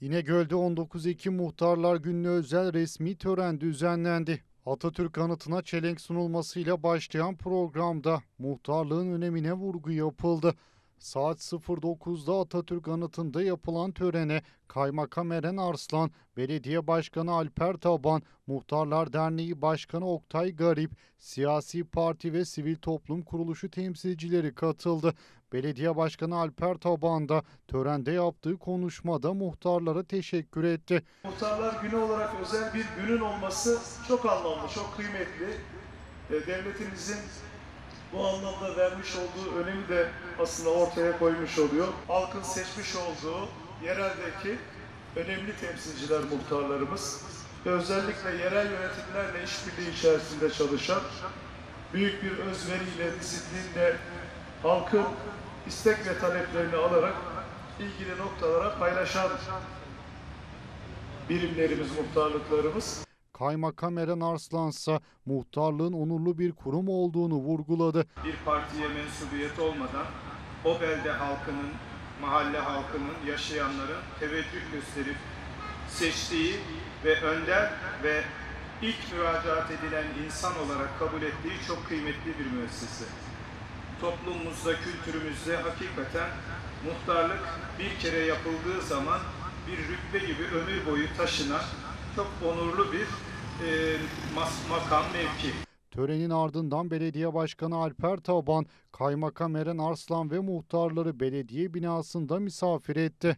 İnegöl'de 19 Ekim Muhtarlar Günü'ne özel resmi tören düzenlendi. Atatürk anıtına çelenk sunulmasıyla başlayan programda muhtarlığın önemine vurgu yapıldı. Saat 09'da Atatürk anıtında yapılan törene Kaymakam Eren Arslan, Belediye Başkanı Alper Taban, Muhtarlar Derneği Başkanı Oktay Garip, siyasi parti ve sivil toplum kuruluşu temsilcileri katıldı. Belediye Başkanı Alper Taban da törende yaptığı konuşmada muhtarlara teşekkür etti. Muhtarlar Günü olarak özel bir günün olması çok anlamlı, çok kıymetli. E, Devletimizin bu anlamda vermiş olduğu önemi de aslında ortaya koymuş oluyor. Halkın seçmiş olduğu yereldeki önemli temsilciler muhtarlarımız ve özellikle yerel yönetimlerle işbirliği içerisinde çalışan, büyük bir özveriyle, disiplinle halkın istek ve taleplerini alarak ilgili noktalara paylaşan birimlerimiz, muhtarlıklarımız. Kaymakam Eren Arslan ise muhtarlığın onurlu bir kurum olduğunu vurguladı. bir partiye mensubiyet olmadan o belde halkının, mahalle halkının, yaşayanların teveccüh gösterip seçtiği ve önder ve ilk müracaat edilen insan olarak kabul ettiği çok kıymetli bir müessese. Toplumumuzda, kültürümüzde hakikaten muhtarlık bir kere yapıldığı zaman bir rütbe gibi ömür boyu taşınan çok onurlu bir e, makam, mevki. Törenin ardından Belediye Başkanı Alper Taban, Kaymakam Eren Arslan ve muhtarları belediye binasında misafir etti.